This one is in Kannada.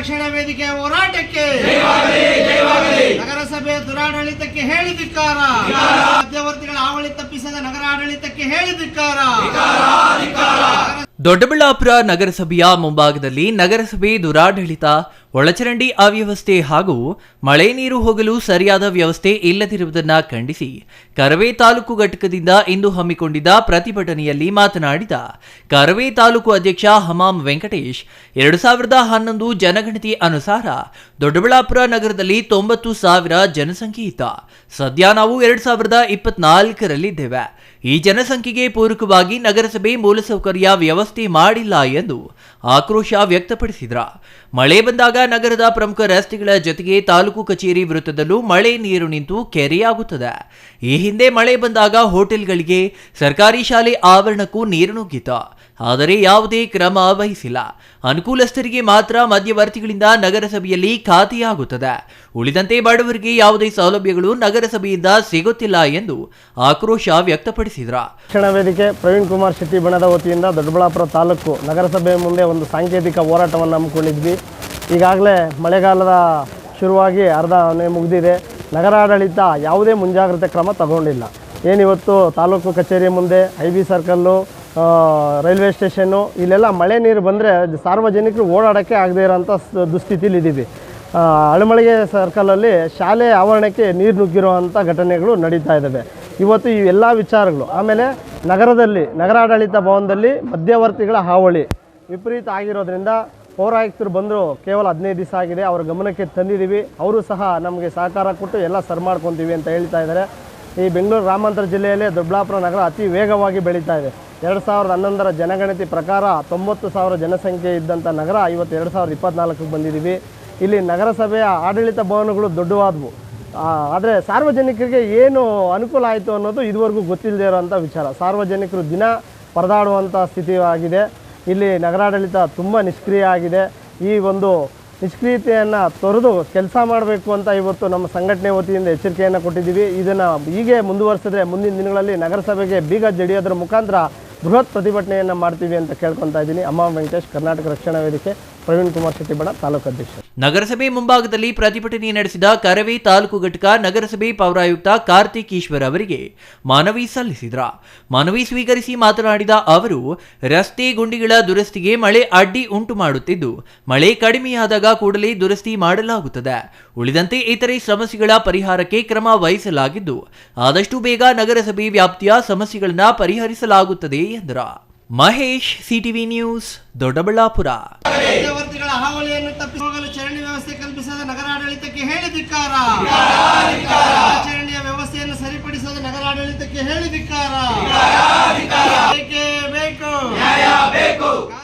ರಕ್ಷಣಾ ವೇದಿಕೆ ಹೋರಾಟಕ್ಕೆ ನಗರಸಭೆ ದುರಾಡಳಿತಕ್ಕೆ ಹೇಳಿದಿಕ್ಕಾರ ಮಧ್ಯವರ್ತಿಗಳ ಆವಳಿ ತಪ್ಪಿಸದ ನಗರ ಆಡಳಿತಕ್ಕೆ ಹೇಳಿದಿಕ್ಕಾರ ದೊಡ್ಡಬಳ್ಳಾಪುರ ನಗರಸಭೆಯ ಮುಂಭಾಗದಲ್ಲಿ ನಗರಸಭೆ ದುರಾಡಳಿತ, ಒಳಚರಂಡಿ ಅವ್ಯವಸ್ಥೆ ಹಾಗೂ ಮಳೆ ನೀರು ಹೋಗಲು ಸರಿಯಾದ ವ್ಯವಸ್ಥೆ ಇಲ್ಲದಿರುವುದನ್ನು ಖಂಡಿಸಿ ಕರವೇ ತಾಲೂಕು ಘಟಕದಿಂದ ಇಂದು ಹಮ್ಮಿಕೊಂಡಿದ್ದ ಪ್ರತಿಭಟನೆಯಲ್ಲಿ ಮಾತನಾಡಿದ ಕರವೇ ತಾಲೂಕು ಅಧ್ಯಕ್ಷ ಹಮಾಂ ವೆಂಕಟೇಶ್, ಎರಡು ಸಾವಿರದ ಹನ್ನೊಂದು ಜನಗಣತಿ ಅನುಸಾರ ದೊಡ್ಡಬಳ್ಳಾಪುರ ನಗರದಲ್ಲಿ ತೊಂಬತ್ತು ಸಾವಿರ ಜನಸಂಖ್ಯೆ ಇತ್ತ ಸದ್ಯ ನಾವು ಎರಡು ಸಾವಿರದ ಇಪ್ಪತ್ನಾಲ್ಕರಲ್ಲಿದ್ದೇವೆ. ಈ ಜನಸಂಖ್ಯೆಗೆ ಪೂರಕವಾಗಿ ನಗರಸಭೆ ಮೂಲಸೌಕರ್ಯ ವ್ಯವಸ್ಥೆ ಮಾಡಿಲ್ಲ ಎಂದು ಆಕ್ರೋಶ ವ್ಯಕ್ತಪಡಿಸಿದ್ರ. ಮಳೆ ಬಂದಾಗ ನಗರದ ಪ್ರಮುಖ ರಸ್ತೆಗಳ ಜೊತೆಗೆ ತಾಲೂಕು ಕಚೇರಿ ವೃತ್ತದಲ್ಲೂ ಮಳೆ ನೀರು ನಿಂತು ಕೆರೆಯಾಗುತ್ತದೆ. ಈ ಹಿಂದೆ ಮಳೆ ಬಂದಾಗ ಹೋಟೆಲ್ಗಳಿಗೆ ಸರ್ಕಾರಿ ಶಾಲೆ ಆವರಣಕ್ಕೂ ನೀರು ನುಗ್ಗಿತು. ಆದರೆ ಯಾವುದೇ ಕ್ರಮ ವಹಿಸಿಲ್ಲ. ಅನುಕೂಲಸ್ಥರಿಗೆ ಮಾತ್ರ ಮಧ್ಯವರ್ತಿಗಳಿಂದ ನಗರಸಭೆಯಲ್ಲಿ ಖಾತೆಯಾಗುತ್ತದೆ. ಉಳಿದಂತೆ ಬಡವರಿಗೆ ಯಾವುದೇ ಸೌಲಭ್ಯಗಳು ನಗರಸಭೆಯಿಂದ ಸಿಗುತ್ತಿಲ್ಲ ಎಂದು ಆಕ್ರೋಶ ವ್ಯಕ್ತಪಡಿಸಿದ್ರ. ಶಿಕ್ಷಣ ವೇದಿಕೆ ಪ್ರವೀಣ್ ಕುಮಾರ್ ಶೆಟ್ಟಿ ಬಣದ ವತಿಯಿಂದ ದೊಡ್ಡಬಳ್ಳಾಪುರ ತಾಲೂಕು ನಗರಸಭೆ ಮುಂದೆ ಒಂದು ಸಾಂಕೇತಿಕ ಹೋರಾಟವನ್ನು ಹಮ್ಮಿಕೊಂಡಿದ್ವಿ. ಈಗಾಗಲೇ ಮಳೆಗಾಲದ ಶುರುವಾಗಿ ಅರ್ಧ ಮುಗಿದಿದೆ. ನಗರಾಡಳಿತ ಯಾವುದೇ ಮುಂಜಾಗ್ರತೆ ಕ್ರಮ ತಗೊಂಡಿಲ್ಲ. ಏನಿವತ್ತು ತಾಲೂಕು ಕಚೇರಿ ಮುಂದೆ I B circle railway station ಇಲ್ಲೆಲ್ಲ ಮಳೆ ನೀರು ಬಂದರೆ ಸಾರ್ವಜನಿಕರು ಓಡಾಡೋಕ್ಕೆ ಆಗದೇ ಇರೋಂಥ ಸ್- ದುಸ್ಥಿತಿಲಿ ಇದ್ದೀವಿ ಆ, ಅಳಮಳಿಗೆ ಸರ್ಕಲಲ್ಲಿ ಶಾಲೆ ಆವರಣಕ್ಕೆ ನೀರು ನುಗ್ಗಿರುವಂಥ ಘಟನೆಗಳು ನಡೀತಾ ಇದ್ದಾವೆ. ಇವತ್ತು ಈ ಎಲ್ಲ ವಿಚಾರಗಳು ಆಮೇಲೆ ನಗರದಲ್ಲಿ ನಗರಾಡಳಿತ ಭವನದಲ್ಲಿ ಮಧ್ಯವರ್ತಿಗಳ ಹಾವಳಿ ವಿಪರೀತ ಆಗಿರೋದ್ರಿಂದ ಪೌರಾಯುಕ್ತರು ಬಂದರು ಕೇವಲ ಹದಿನೈದು ದಿವಸ ಆಗಿದೆ ಅವರ ಗಮನಕ್ಕೆ ತಂದಿದ್ದೀವಿ. ಅವರು ಸಹ ನಮಗೆ ಸಹಕಾರ ಕೊಟ್ಟು ಎಲ್ಲ ಸರ್ ಮಾಡ್ಕೊತೀವಿ ಅಂತ ಹೇಳ್ತಾ ಇದ್ದಾರೆ. ಈ ಬೆಂಗಳೂರು ಗ್ರಾಮಾಂತರ ಜಿಲ್ಲೆಯಲ್ಲೇ ದೊಡ್ಡಬಳ್ಳಾಪುರ ನಗರ ಅತಿ ವೇಗವಾಗಿ ಬೆಳೀತಾ ಇದೆ. ಎರಡು ಸಾವಿರದ ಹನ್ನೊಂದರ ಜನಗಣತಿ ಪ್ರಕಾರ ತೊಂಬತ್ತು ಸಾವಿರ ಜನಸಂಖ್ಯೆ ಇದ್ದಂಥ ನಗರ ಇವತ್ತು ಎರಡು ಸಾವಿರದ ಇಪ್ಪತ್ತ್ನಾಲ್ಕಕ್ಕೆ ಬಂದಿದ್ದೀವಿ ಇಲ್ಲಿ ನಗರಸಭೆಯ ಆಡಳಿತ ಭವನಗಳು ದೊಡ್ಡವಾದವು. ಆದರೆ ಸಾರ್ವಜನಿಕರಿಗೆ ಏನು ಅನುಕೂಲ ಆಯಿತು ಅನ್ನೋದು ಇದುವರೆಗೂ ಗೊತ್ತಿಲ್ಲದೆ ಇರೋವಂಥ ವಿಚಾರ. ಸಾರ್ವಜನಿಕರು ದಿನ ಪರದಾಡುವಂಥ ಸ್ಥಿತಿ ಆಗಿದೆ ಇಲ್ಲಿ ನಗರಾಡಳಿತ ತುಂಬ ನಿಷ್ಕ್ರಿಯ ಆಗಿದೆ. ಈ ಒಂದು ನಿಷ್ಕ್ರಿಯತೆಯನ್ನು ತೊರೆದು ಕೆಲಸ ಮಾಡಬೇಕು ಅಂತ ಇವತ್ತು ನಮ್ಮ ಸಂಘಟನೆ ವತಿಯಿಂದ ಎಚ್ಚರಿಕೆಯನ್ನು ಕೊಟ್ಟಿದ್ದೀವಿ. ಇದನ್ನು ಹೀಗೆ ಮುಂದುವರಿಸಿದ್ರೆ ಮುಂದಿನ ದಿನಗಳಲ್ಲಿ ನಗರಸಭೆಗೆ ಬೀಗ ಜಡಿಯೋದ್ರ ಮುಖಾಂತರ ಬೃಹತ್ ಪ್ರತಿಭಟನೆಯನ್ನು ಮಾಡ್ತೀವಿ ಅಂತ ಕೇಳ್ಕೊತಾ ಇದ್ದೀನಿ. ಅಮ್ಮ ವೆಂಕಟೇಶ್, ಕರ್ನಾಟಕ ರಕ್ಷಣಾ ವೇದಿಕೆ, ಪ್ರವೀಣ್ ಕುಮಾರ್ ಶೆಟ್ಟಿ ಬಣ ತಾಲೂಕು ಅಧ್ಯಕ್ಷರು. ನಗರಸಭೆ ಮುಂಭಾಗದಲ್ಲಿ ಪ್ರತಿಭಟನೆ ನಡೆಸಿದ ಕರವೇ ತಾಲೂಕು ಘಟಕ ನಗರಸಭೆ ಪೌರಾಯುಕ್ತ ಕಾರ್ತಿಕ್ ಈಶ್ವರ್ ಅವರಿಗೆ ಮನವಿ ಸಲ್ಲಿಸಿದರು. ಮನವಿ ಸ್ವೀಕರಿಸಿ ಮಾತನಾಡಿದ ಅವರು, ರಸ್ತೆ ಗುಂಡಿಗಳ ದುರಸ್ತಿಗೆ ಮಳೆ ಅಡ್ಡಿ ಉಂಟು ಮಾಡುತ್ತಿದ್ದು, ಮಳೆ ಕಡಿಮೆಯಾದಾಗ ಕೂಡಲೇ ದುರಸ್ತಿ ಮಾಡಲಾಗುತ್ತದೆ. ಉಳಿದಂತೆ ಇತರೆ ಸಮಸ್ಯೆಗಳ ಪರಿಹಾರಕ್ಕೆ ಕ್ರಮ ವಹಿಸಲಾಗಿದ್ದು, ಆದಷ್ಟು ಬೇಗ ನಗರಸಭೆ ವ್ಯಾಪ್ತಿಯ ಸಮಸ್ಯೆಗಳನ್ನು ಪರಿಹರಿಸಲಾಗುತ್ತದೆ ಎಂದರು. Mahesh, CTV news, Doddaballapur. ವ್ಯವಸ್ಥೆ ಕಲ್ಪಿಸದ ನಗರಾಡಳಿತಕ್ಕೆ ಹೇಳಿ ಧಿಕ್ಕಾರ. ಆಚರಣೆಯ ವ್ಯವಸ್ಥೆಯನ್ನು ಸರಿಪಡಿಸದ ನಗರಾಡಳಿತಕ್ಕೆ ಹೇಳಿ ಧಿಕ್ಕಾರ ಬೇಕು.